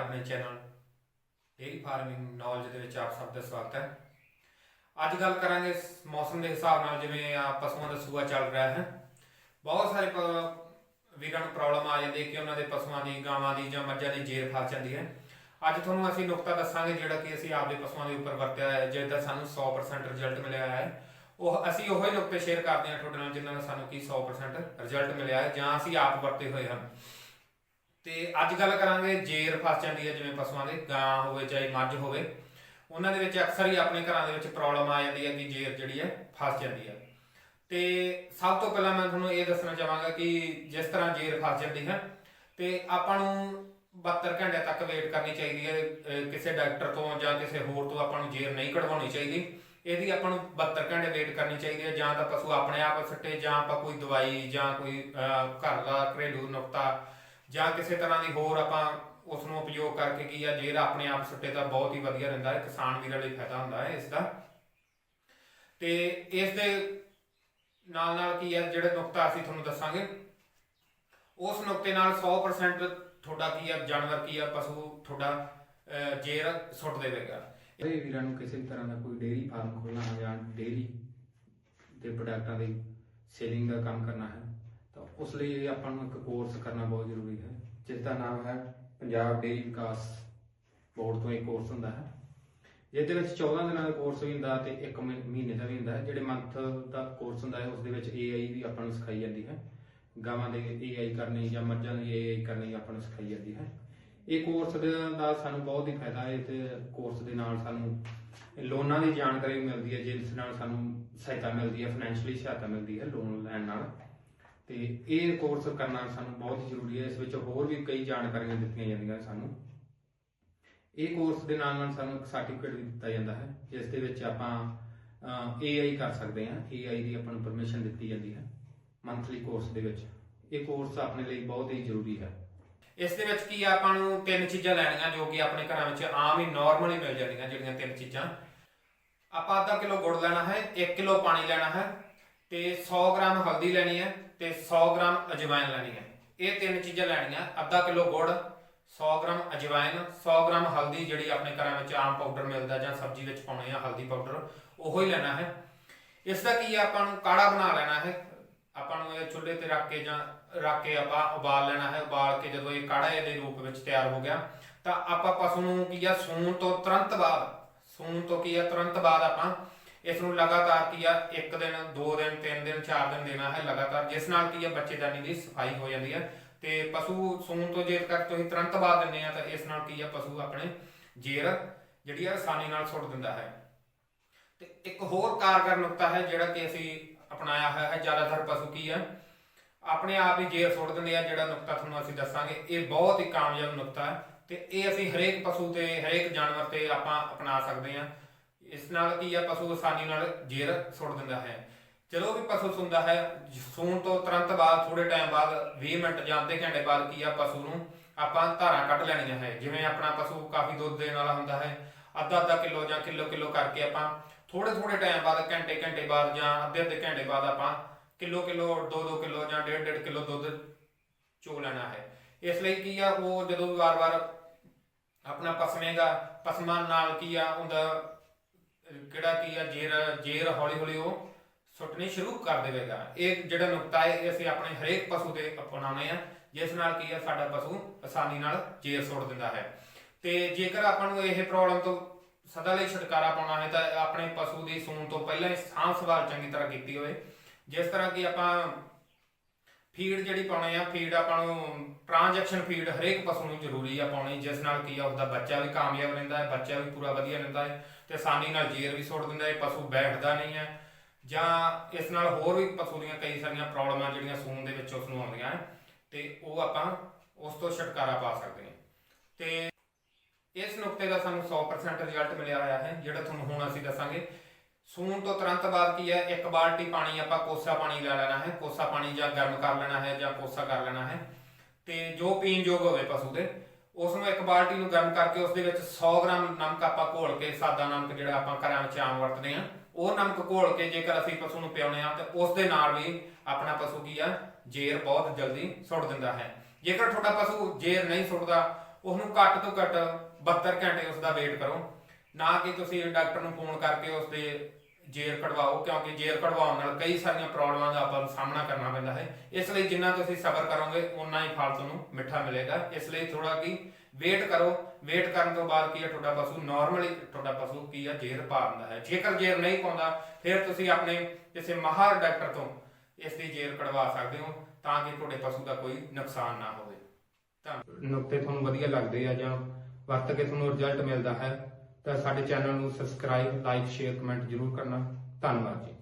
ਆਪਣੇ channel dairy farming knowledge ਦੇ ਵਿੱਚ ਆਪ ਸਭ ਦਾ ਸਵਾਗਤ ਹੈ। ਅੱਜ ਗੱਲ ਕਰਾਂਗੇ ਮੌਸਮ ਦੇ ਹਿਸਾਬ ਨਾਲ ਜਿਵੇਂ ਆ ਪਸ਼ੂਆਂ ਦਾ ਸੂਆ ਚੱਲ ਰਿਹਾ ਹੈ। ਬਹੁਤ ਸਾਰੇ ਵੀਰਾਂ ਨੂੰ ਪ੍ਰੋਬਲਮ ਆ ਜਾਂਦੀ ਹੈ ਕਿ ਉਹਨਾਂ ਦੇ ਪਸ਼ੂਆਂ ਦੀ, ਗਾਵਾਂ ਦੀ ਜਾਂ ਮੱਝਾਂ ਦੀ ਜੇਰ ਫਸ ਜਾਂਦੀ ਹੈ। ਅੱਜ ਤੁਹਾਨੂੰ ਅਸੀਂ ਨੁਕਤਾ ਦੱਸਾਂਗੇ ਜਿਹੜਾ ਕਿ ਅਸੀਂ ਆਪਦੇ ਪਸ਼ੂਆਂ ਦੇ ਉੱਪਰ ਵਰਤਿਆ ਹੈ, ਜਿਹਦਾ ਸਾਨੂੰ 100% ਰਿਜ਼ਲਟ ਮਿਲਿਆ ਹੈ। ਉਹ ਅਸੀਂ ਉਹੋ ਹੀ ਨੁਕਤੇ ਸ਼ੇਅਰ ਕਰਦੇ ਹਾਂ ਤੁਹਾਡੇ ਨਾਲ ਜਿਨ੍ਹਾਂ ਨਾਲ ਸਾਨੂੰ ਕੀ 100% ਰਿਜ਼ਲਟ ਮਿਲਿਆ ਹੈ ਜਾਂ ਅਸੀਂ ਆਪ ਵਰਤੇ ਹੋਏ ਹਨ। ਤੇ ਅੱਜ ਗੱਲ ਕਰਾਂਗੇ ਜੇਰ ਫਸ ਜਾਂਦੀ ਹੈ ਜਿਵੇਂ ਪਸ਼ੂਆਂ ਦੇ ਗਾਂ ਹੋਵੇ ਚਾਹੇ ਮੱਝ ਹੋਵੇ। ਉਹਨਾਂ ਦੇ ਵਿੱਚ ਅਕਸਰ ਹੀ ਆਪਣੇ ਘਰਾਂ ਦੇ ਵਿੱਚ ਪ੍ਰੋਬਲਮ ਆ ਜਾਂਦੀ ਹੈ ਕਿ ਜੇਰ ਜਿਹੜੀ ਹੈ ਫਸ ਜਾਂਦੀ ਹੈ ਤੇ ਸਭ ਤੋਂ ਪਹਿਲਾਂ ਮੈਂ ਤੁਹਾਨੂੰ ਇਹ ਦੱਸਣਾ ਚਾਹਾਂਗਾ ਕਿ ਜਿਸ ਤਰ੍ਹਾਂ ਜੇਰ ਫਸ ਜਾਂਦੀ ਹੈ, ਤੇ ਆਪਾਂ ਨੂੰ 72 ਘੰਟੇ ਤੱਕ ਵੇਟ ਕਰਨੀ ਚਾਹੀਦੀ ਹੈ ਕਿਸੇ ਡਾਕਟਰ ਤੋਂ ਜਾਂ ਕਿਸੇ ਹੋਰ ਤੋਂ ਆਪਾਂ ਨੂੰ ਜੇਰ ਨਹੀਂ ਕਢਵਾਉਣੀ ਚਾਹੀਦੀ। ਇਹਦੀ ਆਪਾਂ ਨੂੰ 72 ਘੰਟੇ ਵੇਟ ਕਰਨੀ ਚਾਹੀਦੀ ਹੈ ਜਾਂ ਤਾਂ ਪਸ਼ੂ ਆਪਣੇ ਆਪ ਸੱਟੇ, ਜਾਂ ਆਪਾਂ ਕੋਈ ਦਵਾਈ ਜਾਂ ਕੋਈ ਘਰ ਦਾ ਘਰੇਲੂ ਨੁਕਤਾ ਜਾਂ ਕਿਸੇ ਤਰ੍ਹਾਂ ਦੀ ਹੋਰ ਆਪਾਂ ਉਸ ਨੂੰ ਉਪਯੋਗ ਕਰਕੇ ਕੀ ਆ ਜੇਰ ਆਪਣੇ ਆਪ ਸੁੱਟੇ ਤਾਂ ਬਹੁਤ ਹੀ ਵਧੀਆ ਰਹਿੰਦਾ ਹੈ ਕਿਸਾਨ ਵੀਰਾਂ ਲਈ ਫਾਇਦਾ ਹੁੰਦਾ ਹੈ ਇਸ ਦਾ। ਤੇ ਇਸ ਦੇ ਨਾਲ ਨਾਲ ਕੀ ਹੈ ਜਿਹੜੇ ਨੁਕਤਾ ਅਸੀਂ ਤੁਹਾਨੂੰ ਦੱਸਾਂਗੇ ਉਸ ਨੁਕਤੇ ਨਾਲ 100% ਤੁਹਾਡਾ ਕੀ ਹੈ ਜਾਨਵਰ ਕੀ ਹੈ ਪਸ਼ੂ ਤੁਹਾਡਾ ਅਹ, ਜੇਰ ਸੁੱਟ ਦੇਵੇਗਾ। ਇਹ ਵੀਰਾਂ ਨੂੰ ਕਿਸੇ ਵੀ ਤਰ੍ਹਾਂ ਦਾ ਕੋਈ ਡੇਅਰੀ ਫਾਰਮ ਖੋਲਣਾ ਹੈ ਜਾਂ ਡੇਅਰੀ ਦੇ ਪ੍ਰੋਡਕਟਾਂ ਦੀ ਸੇਲਿੰਗ ਦਾ ਕੰਮ ਕਰਨਾ ਹੈ ਉਸ ਲਈ ਆਪਾਂ ਨੂੰ ਇੱਕ ਕੋਰਸ ਕਰਨਾ ਬਹੁਤ ਜ਼ਰੂਰੀ ਹੈ। ਜਿਸ ਦਾ ਨਾਮ ਹੈ ਪੰਜਾਬ ਡੇਅਰੀ ਵਿਕਾਸ ਬੋਰਡ ਤੋਂ ਇੱਕ ਕੋਰਸ ਹੁੰਦਾ ਹੈ। ਜਿਹਦੇ ਵਿੱਚ 14 ਦਿਨਾਂ ਦਾ ਕੋਰਸ ਵੀ ਹੁੰਦਾ ਤੇ 1 ਮਹੀਨੇ ਦਾ ਵੀ ਹੁੰਦਾ ਹੈ। ਜਿਹੜੇ ਮੰਥ ਦਾ ਕੋਰਸ ਹੁੰਦਾ ਹੈ, ਉਸ ਦੇ ਵਿੱਚ AI ਵੀ ਆਪਾਂ ਨੂੰ ਸਿਖਾਈ ਜਾਂਦੀ ਹੈ। ਗਾਵਾਂ ਦੇ AI ਕਰਨੀ ਜਾਂ ਮੱਝਾਂ ਦੀ AI ਕਰਨੀ ਆਪਾਂ ਨੂੰ ਸਿਖਾਈ ਜਾਂਦੀ ਹੈ। ਇਹ ਕੋਰਸ ਦਾ ਸਾਨੂੰ ਬਹੁਤ ਹੀ ਫਾਇਦਾ ਹੈ ਤੇ ਕੋਰਸ ਦੇ ਨਾਲ ਸਾਨੂੰ ਲੋਨਾਂ ਦੀ ਜਾਣਕਾਰੀ ਮਿਲਦੀ ਹੈ, ਜਿਸ ਨਾਲ ਸਾਨੂੰ ਸਹਾਇਤਾ ਮਿਲਦੀ ਹੈ ਫਾਈਨੈਂਸ਼ੀਅਲੀ ਸਹਾਇਤਾ ਮਿਲਦੀ ਹੈ ਲੋਨ ਲੈਣ ਨਾਲ। ਤੇ ਇਹ ਕੋਰਸ ਕਰਨਾ ਸਾਨੂੰ ਬਹੁਤ ਜ਼ਰੂਰੀ ਹੈ। ਇਸ ਵਿੱਚ ਹੋਰ ਵੀ ਕਈ ਜਾਣਕਾਰੀਆਂ ਦਿੱਤੀਆਂ ਜਾਂਦੀਆਂ ਸਾਨੂੰ। ਇਹ ਕੋਰਸ ਦੇ ਨਾਲ ਨਾਲ ਸਾਨੂੰ ਇੱਕ ਸਰਟੀਫਿਕੇਟ ਵੀ ਦਿੱਤਾ ਜਾਂਦਾ ਹੈ, ਜਿਸ ਦੇ ਵਿੱਚ ਆਪਾਂ AI ਕਰ ਸਕਦੇ ਹਾਂ। AI ਦੀ ਆਪਾਂ ਨੂੰ ਪਰਮਿਸ਼ਨ ਦਿੱਤੀ ਜਾਂਦੀ ਹੈ ਮੰਥਲੀ ਕੋਰਸ ਦੇ ਵਿੱਚ। ਇਹ ਕੋਰਸ ਆਪਣੇ ਲਈ ਬਹੁਤ ਹੀ ਜ਼ਰੂਰੀ ਹੈ। ਇਸ ਦੇ ਵਿੱਚ ਕੀ ਆਪਾਂ ਨੂੰ ਤਿੰਨ ਚੀਜ਼ਾਂ ਲੈਣੀਆਂ, ਜੋ ਕਿ ਆਪਣੇ ਘਰਾਂ ਵਿੱਚ ਆਮ ਹੀ ਨਾਰਮਲ ਹੀ ਮਿਲ ਜਾਂਦੀਆਂ ਜਿਹੜੀਆਂ ਤਿੰਨ ਚੀਜ਼ਾਂ। ਆਪਾਂ ਅੱਧਾ ਕਿਲੋ ਗੁੜ ਲੈਣਾ ਹੈ 1 ਕਿਲੋ ਪਾਣੀ ਲੈਣਾ ਹੈ ਤੇ 100 ਗ੍ਰਾਮ ਹਲਦੀ ਲੈਣੀ ਹੈ। ਤੇ 100 ਗ੍ਰਾਮ ਅਜਵਾਇਨ ਲੈਣੀ ਹੈ। ਇਹ ਤਿੰਨ ਚੀਜ਼ਾਂ ਲੈਣੀਆਂ, ਅੱਧਾ ਕਿਲੋ ਗੁੜ 100 ਗ੍ਰਾਮ ਅਜਵਾਇਨ 100 ਗ੍ਰਾਮ ਹਲਦੀ, ਜਿਹੜੀ ਆਪਣੇ ਘਰਾਂ ਵਿੱਚ ਆਮ ਪਾਊਡਰ ਮਿਲਦਾ ਜਾਂ ਸਬਜ਼ੀ ਵਿੱਚ ਪਾਉਣੇ ਆ ਹਲਦੀ ਪਾਊਡਰ ਉਹੋ ਹੀ ਲੈਣਾ ਹੈ। ਇਸ ਦਾ ਕੀ ਆ ਆਪਾਂ ਨੂੰ ਕਾੜਾ ਬਣਾ ਲੈਣਾ ਹੈ। ਆਪਾਂ ਨੂੰ ਇਹ ਚੁੱਲ੍ਹੇ ਤੇ ਰੱਖ ਕੇ ਜਾਂ ਰੱਖ ਕੇ ਆਪਾਂ ਉਬਾਲ ਲੈਣਾ ਹੈ। ਉਬਾਲ ਕੇ ਜਦੋਂ ਇਹ ਕਾੜਾ ਇਹਦੇ ਰੂਪ ਵਿੱਚ ਤਿਆਰ ਹੋ ਗਿਆ, ਤਾਂ ਆਪਾਂ ਪਸ਼ੂ ਨੂੰ ਕੀ ਆ, ਸੂਣ ਤੋਂ ਤੁਰੰਤ ਬਾਅਦ, ਸੂਣ ਤੋਂ ਕੀ ਆ, ਤੁਰੰਤ ਬਾਅਦ ਆਪਾਂ ਇਸ ਨੂੰ ਲਗਾਤਾਰ ਕੀ ਆ, ਇੱਕ ਦਿਨ, ਦੋ ਦਿਨ, ਤਿੰਨ ਦਿਨ, ਚਾਰ ਦਿਨ ਦੇਣਾ ਹੈ ਲਗਾਤਾਰ, ਜਿਸ ਨਾਲ ਕੀ ਆ ਬੱਚੇਦਾਨੀ ਦੀ ਸਫ਼ਾਈ ਹੋ ਜਾਂਦੀ ਹੈ ਤੇ ਪਸ਼ੂ ਸੂਣ ਤੋਂ ਜੇਰ ਤੱਕ ਤੁਸੀਂ ਤੁਰੰਤ ਬਾਅਦ ਦਿੰਦੇ ਆ, ਤਾਂ ਇਸ ਨਾਲ ਕੀ ਆ, ਪਸ਼ੂ ਆਪਣੇ ਜੇਰ ਜਿਹੜੀ ਆ, ਆਸਾਨੀ ਨਾਲ ਸੁੱਟ ਦਿੰਦਾ ਹੈ। ਤੇ ਇੱਕ ਹੋਰ ਕਾਰਗਰ ਨੁਕਤਾ ਹੈ, ਜਿਹੜਾ ਕਿ ਅਸੀਂ ਅਪਣਾਇਆ ਹੋਇਆ ਹੈ, ਜ਼ਿਆਦਾਤਰ ਪਸ਼ੂ ਕੀ ਆ, ਆਪਣੇ ਆਪ ਹੀ ਜੇਰ ਸੁੱਟ ਦਿੰਦੇ ਆ, ਜਿਹੜਾ ਨੁਕਤਾ ਤੁਹਾਨੂੰ ਅਸੀਂ ਦੱਸਾਂਗੇ। ਇਹ ਬਹੁਤ ਹੀ ਕਾਮਯਾਬ ਨੁਕਤਾ ਹੈ, ਤੇ ਇਹ ਅਸੀਂ ਹਰੇਕ ਪਸ਼ੂ ਤੇ, ਹਰੇਕ ਜਾਨਵਰ ਤੇ ਆਪਾਂ ਅਪਣਾ ਸਕਦੇ ਹਾਂ ਇਸ ਨਾਲ ਕੀ ਆ, ਪਸ਼ੂ ਆਸਾਨੀ ਨਾਲ ਜੇਰ ਸੁੱਟ ਦਿੰਦਾ ਹੈ। ਜਦੋਂ ਵੀ ਪਸ਼ੂ ਸੁੰਦਾ ਹੈ, ਸੂਣ ਤੋਂ ਤੁਰੰਤ ਬਾਅਦ ਥੋੜੇ ਟਾਈਮ ਬਾਅਦ 20 ਮਿੰਟ ਜਾਂ ਅੱਧੇ ਘੰਟੇ ਬਾਅਦ ਕੀ ਆ, ਪਸ਼ੂ ਨੂੰ ਆਪਾਂ ਧਾਰਾਂ ਕੱਢ ਲੈਣੀਆਂ ਹੈ। ਜਿਵੇਂ ਆਪਣਾ ਪਸ਼ੂ ਕਾਫੀ ਦੁੱਧ ਦੇਣ ਵਾਲਾ ਹੁੰਦਾ ਹੈ, ਅੱਧਾ ਅੱਧਾ ਕਿਲੋ ਜਾਂ ਕਿਲੋ ਕਿਲੋ ਕਰਕੇ ਆਪਾਂ ਥੋੜੇ ਥੋੜੇ ਟਾਈਮ ਬਾਅਦ, ਘੰਟੇ ਘੰਟੇ ਬਾਅਦ ਜਾਂ ਅੱਧੇ ਅੱਧੇ ਘੰਟੇ ਬਾਅਦ ਆਪਾਂ ਕਿਲੋ ਕਿਲੋ 2-2 ਕਿਲੋ ਜਾਂ 1.5 ਕਿਲੋ ਦੁੱਧ ਚੋ ਲੈਣਾ ਹੈ। ਇਸ ਲਈ ਕੀ ਆ, ਉਹ ਜਦੋਂ ਵੀ ਵਾਰ-ਵਾਰ ਆਪਣਾ ਪਸਮੇਗਾ ਪਸਮਾਨ ਨਾਲ ਕੀ ਆ, ਉਹਦਾ ਕਿਹੜਾ ਕੀ ਆ, ਜੇਰ ਜੇਰ ਹੌਲੀ-ਹੌਲੀ ਉਹ ਸੁੱਟਣੀ ਸ਼ੁਰੂ ਕਰ ਦੇਵੇਗਾ। ਇਹ ਜਿਹੜਾ ਨੁਕਤਾ ਹੈ, ਇਹ ਅਸੀਂ ਆਪਣੇ ਹਰੇਕ ਪਸ਼ੂ ਦੇ ਅਪਣਾਉਣੇ ਆ। ਜਿਸ ਨਾਲ ਕੀ ਆ, ਸਾਡਾ ਪਸ਼ੂ ਆਸਾਨੀ ਨਾਲ ਜੇਰ ਸੁੱਟ ਦਿੰਦਾ ਹੈ। ਤੇ ਜੇਕਰ ਆਪਾਂ ਨੂੰ ਇਹ ਪ੍ਰੋਬਲਮ ਤੋਂ ਸਦਾ ਲਈ ਛੁਟਕਾਰਾ ਪਾਉਣਾ ਹੈ, ਤਾਂ ਆਪਣੇ ਪਸ਼ੂ ਦੀ ਸੂਣ ਤੋਂ ਪਹਿਲਾਂ ਹੀ ਸਾਂਭ ਸੰਭਾਲ ਚੰਗੀ ਤਰ੍ਹਾਂ ਕੀਤੀ ਹੋਵੇ। ਜਿਸ ਤਰ੍ਹਾਂ ਕਿ ਆਪਾਂ ਫੀਡ ਜਿਹੜੀ ਪਾਉਣੀ ਆ, ਫੀਡ ਆਪਾਂ ਨੂੰ ਟ੍ਰਾਂਜੈਕਸ਼ਨ ਫੀਡ ਹਰੇਕ ਪਸ਼ੂ ਨੂੰ ਜ਼ਰੂਰੀ ਆ ਪਾਉਣੀ, ਜਿਸ ਨਾਲ ਕੀ ਆ, ਉਹਦਾ ਬੱਚਾ ਵੀ ਕਾਮਯਾਬ ਰਹਿੰਦਾ ਹੈ, ਬੱਚਾ ਵੀ ਪੂਰਾ ਵਧੀਆ ਰਹਿੰਦਾ ਹੈ ਤੇ ਆਸਾਨੀ ਨਾਲ ਜੇਰ ਵੀ ਸੁੱਟ ਦਿੰਦਾ ਹੈ, ਪਸ਼ੂ ਬੈਠਦਾ ਨਹੀਂ ਹੈ ਜਾਂ ਇਸ ਨਾਲ ਹੋਰ ਵੀ ਪਸ਼ੂ ਦੀਆਂ ਕਈ ਸਾਰੀਆਂ ਪ੍ਰੋਬਲਮਾਂ ਜਿਹੜੀਆਂ ਸੂਨ ਦੇ ਵਿੱਚ ਉਸ ਨੂੰ ਆਉਂਦੀਆਂ ਹੈ ਤੇ ਉਹ ਆਪਾਂ ਉਸ ਤੋਂ ਛੁਟਕਾਰਾ ਪਾ ਸਕਦੇ ਹਾਂ। ਤੇ ਇਸ ਨੁਕਤੇ ਦਾ ਸਾਨੂੰ 100% ਰਿਜ਼ਲਟ ਮਿਲਿਆ ਹੋਇਆ ਹੈ, ਜਿਹੜਾ ਤੁਹਾਨੂੰ ਹੁਣ ਅਸੀਂ ਦੱਸਾਂਗੇ। ਸੂਣ ਤੋਂ ਤੁਰੰਤ ਬਾਅਦ ਕੀ ਹੈ? ਇੱਕ ਬਾਲਟੀ ਪਾਣੀ ਆਪਾਂ ਕੋਸਾ ਪਾਣੀ ਲੈ ਲੈਣਾ ਹੈ। ਕੋਸਾ ਪਾਣੀ ਜਾਂ ਗਰਮ ਕਰ ਲੈਣਾ ਹੈ ਜਾਂ ਕੋਸਾ ਕਰ ਲੈਣਾ ਹੈ। ਤੇ ਜੋ ਪੀਣ ਯੋਗ ਹੋਵੇ ਪਸ਼ੂ ਦੇ ਉਸ ਨੂੰ ਇੱਕ ਬਾਲਟੀ ਨੂੰ ਗਰਮ ਕਰਕੇ ਉਸ ਦੇ ਵਿੱਚ 100 ਗ੍ਰਾਮ ਨਮਕ ਆਪਾਂ ਘੋਲ ਕੇ, ਸਾਦਾ ਨਮਕ ਜਿਹੜਾ ਆਪਾਂ ਘਰਾਂ ਵਿੱਚ ਆਮ ਵਰਤਦੇ ਹਾਂ, ਉਹ ਨਮਕ ਘੋਲ ਕੇ ਜੇਕਰ ਅਸੀਂ ਪਸ਼ੂ ਨੂੰ ਪਿਆਉਣੇ ਆ ਤੇ ਉਸ ਦੇ ਨਾਲ ਵੀ ਆਪਣਾ ਪਸ਼ੂ ਕੀ ਆ, ਜੇਰ ਬਹੁਤ ਜਲਦੀ ਸੁੱਟ ਦਿੰਦਾ ਹੈ। ਜੇਕਰ ਤੁਹਾਡਾ ਪਸ਼ੂ ਜੇਰ ਨਹੀਂ ਸੁੱਟਦਾ, ਉਹਨੂੰ ਘੱਟ ਤੋਂ ਘੱਟ 72 ਘੰਟੇ ਉਸ ਦਾ ਵੇਟ ਕਰੋ। ਨਾ ਕਿ ਤੁਸੀਂ ਡਾਕਟਰ ਨੂੰ ਫੋਨ ਕਰਕੇ ਉਸਦੇ ਜੇਰ ਕਢਵਾਓ, ਕਿਉਂਕਿ ਜੇਰ ਕਢਵਾਉਣ ਨਾਲ ਕਈ ਸਾਰੀਆਂ ਪ੍ਰੋਬਲਮਾਂ ਦਾ ਆਪਾਂ ਨੂੰ ਸਾਹਮਣਾ ਕਰਨਾ ਪੈਂਦਾ ਹੈ। ਇਸ ਲਈ ਜਿੰਨਾ ਤੁਸੀਂ ਸਬਰ ਕਰੋਗੇ ਉਨਾ ਹੀ ਫਲ ਤੁਹਾਨੂੰ ਮਿੱਠਾ ਮਿਲੇਗਾ। ਇਸ ਲਈ ਥੋੜਾ ਕੀ ਵੇਟ ਕਰੋ। ਵੇਟ ਕਰਨ ਤੋਂ ਬਾਅਦ ਕੀ ਹੈ, ਤੁਹਾਡਾ ਪਸ਼ੂ ਨਾਰਮਲੀ ਤੁਹਾਡਾ ਪਸ਼ੂ ਕੀ ਹੈ ਜੇਰ ਪਾ ਦਿੰਦਾ ਹੈ। ਜੇਕਰ ਜੇਰ ਨਹੀਂ ਪਾਉਂਦਾ, ਫਿਰ ਤੁਸੀਂ ਆਪਣੇ ਕਿਸੇ ਮਾਹਰ ਡਾਕਟਰ ਤੋਂ ਇਸ ਦੀ ਜੇਰ ਕਢਵਾ ਸਕਦੇ ਹੋ, ਤਾਂ ਕਿ ਤੁਹਾਡੇ ਪਸ਼ੂ ਦਾ ਕੋਈ ਨੁਕਸਾਨ ਨਾ ਹੋਵੇ। ਤਾਂ ਨੁਕਤੇ ਤੁਹਾਨੂੰ ਵਧੀਆ ਲੱਗਦੇ ਆ ਜਾਂ ਵਰਤ ਕੇ ਤੁਹਾਨੂੰ ਰਿਜ਼ਲਟ ਮਿਲਦਾ ਹੈ। ਤਾਂ ਸਾਡੇ ਚੈਨਲ ਨੂੰ ਸਬਸਕ੍ਰਾਈਬ ਲਾਈਕ ਸ਼ੇਅਰ ਕਮੈਂਟ ਜ਼ਰੂਰ ਕਰਨਾ। ਧੰਨਵਾਦ ਜੀ।